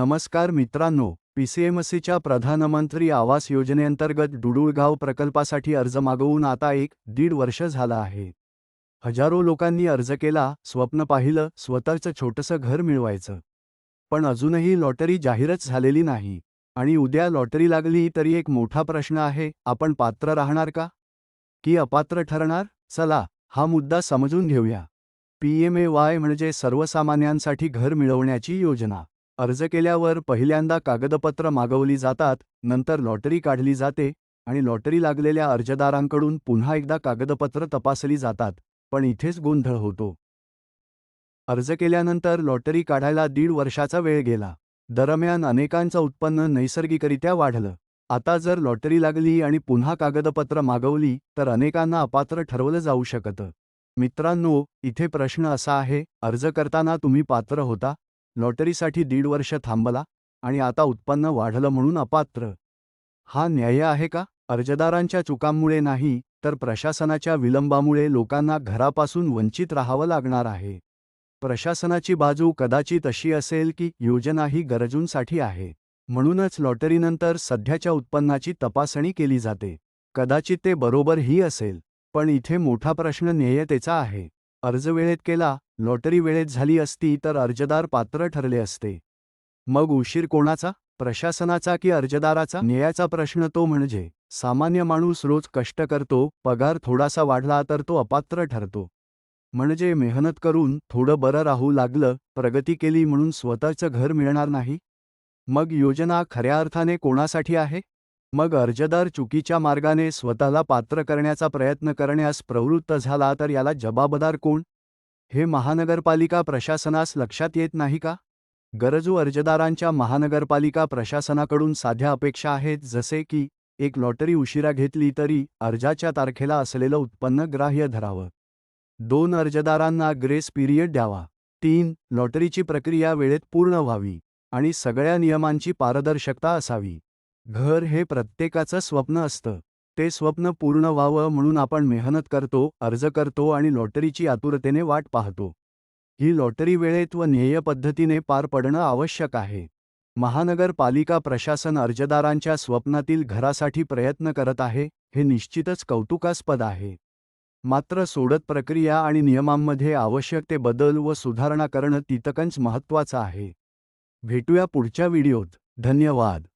नमस्कार मित्रांनो पीसीएमसीच्या प्रधानमंत्री आवास योजनेअंतर्गत डुडुळगाव प्रकल्पासाठी अर्ज मागवून आता एक दीड वर्ष झालं आहे. हजारो लोकांनी अर्ज केला स्वप्न पाहिलं स्वतःचं छोटंसं घर मिळवायचं. पण अजूनही लॉटरी जाहीरच झालेली नाही. आणि उद्या लॉटरी लागली तरी एक मोठा प्रश्न आहे आपण पात्र राहणार का? की अपात्र ठरणार? चला हा मुद्दा समजून घेऊया. पीएमएवाय म्हणजे सर्वसामान्यांसाठी घर मिळवण्याची योजना. अर्ज केल्यावर पहिल्यांदा कागदपत्र मागवली जातात नंतर लॉटरी काढली जाते आणि लॉटरी लागलेल्या अर्जदारांकडून पुन्हा एकदा कागदपत्र तपासली जातात पण इथेच गोंधळ होतो. अर्ज केल्यानंतर लॉटरी काढायला दीड वर्षाचा वेळ गेला. दरम्यान अनेकांचं उत्पन्न नैसर्गिकरित्या वाढलं. आता जर लॉटरी लागली आणि पुन्हा कागदपत्र मागवली तर अनेकांना अपात्र ठरवलं जाऊ शकतं. मित्रांनो इथे प्रश्न असा आहे अर्ज करताना तुम्ही पात्र होता? लॉटरीसाठी दीड वर्ष थांबला आणि आता उत्पन्न वाढलं म्हणून अपात्र. हा न्याय आहे का? अर्जदारांच्या चुकांमुळे नाही तर प्रशासनाच्या विलंबामुळे लोकांना घरापासून वंचित राहावं लागणार आहे. प्रशासनाची बाजू कदाचित अशी असेल की योजना ही गरजूंसाठी आहे. म्हणूनच लॉटरीनंतर सध्याच्या उत्पन्नाची तपासणी केली जाते. कदाचित ते बरोबरही असेल पण इथे मोठा प्रश्न न्यायतेचा आहे. अर्ज वेळेत केला लॉटरी वेळेत झाली असती तर अर्जदार पात्र ठरले असते. मग उशीर कोणाचा? प्रशासनाचा की अर्जदाराचा? न्यायाचा प्रश्न तो म्हणजे सामान्य माणूस रोज कष्ट करतो पगार थोडासा वाढला तर तो अपात्र ठरतो. म्हणजे मेहनत करून थोडं बरं राहू लागलं प्रगती केली म्हणून स्वतःचं घर मिळणार नाही? मग योजना खऱ्या अर्थाने कोणासाठी आहे? मग अर्जदार चुकीच्या मार्गाने स्वतःला पात्र करण्याचा प्रयत्न करण्यास प्रवृत्त झाला तर याला जबाबदार कोण? हे महानगरपालिका प्रशासनास लक्षात येत नाही का? गरजू अर्जदारांच्या महानगरपालिका प्रशासनाकडून साध्या अपेक्षा आहेत जसे की एक लॉटरी उशिरा घेतली तरी अर्जाच्या तारखेला असलेलं उत्पन्न ग्राह्य धरावं. दोन अर्जदारांना ग्रेस पिरियड द्यावा. तीन लॉटरीची प्रक्रिया वेळेत पूर्ण व्हावी आणि सगळ्या नियमांची पारदर्शकता असावी. घर हे प्रत्येकाचं स्वप्न असतं. ते स्वप्न पूर्ण व्हावं म्हणून आपण मेहनत करतो अर्ज करतो आणि लॉटरीची आतुरतेने वाट पाहतो. ही लॉटरी वेळेत व ध्येय पद्धतीने पार पडणं आवश्यक आहे. महानगरपालिका प्रशासन अर्जदारांच्या स्वप्नातील घरासाठी प्रयत्न करत आहे हे निश्चितच कौतुकास्पद आहे. मात्र सोडत प्रक्रिया आणि नियमांमध्ये आवश्यक ते बदल व सुधारणा करणं तितकंच महत्त्वाचं आहे. भेटूया पुढच्या व्हिडिओत. धन्यवाद.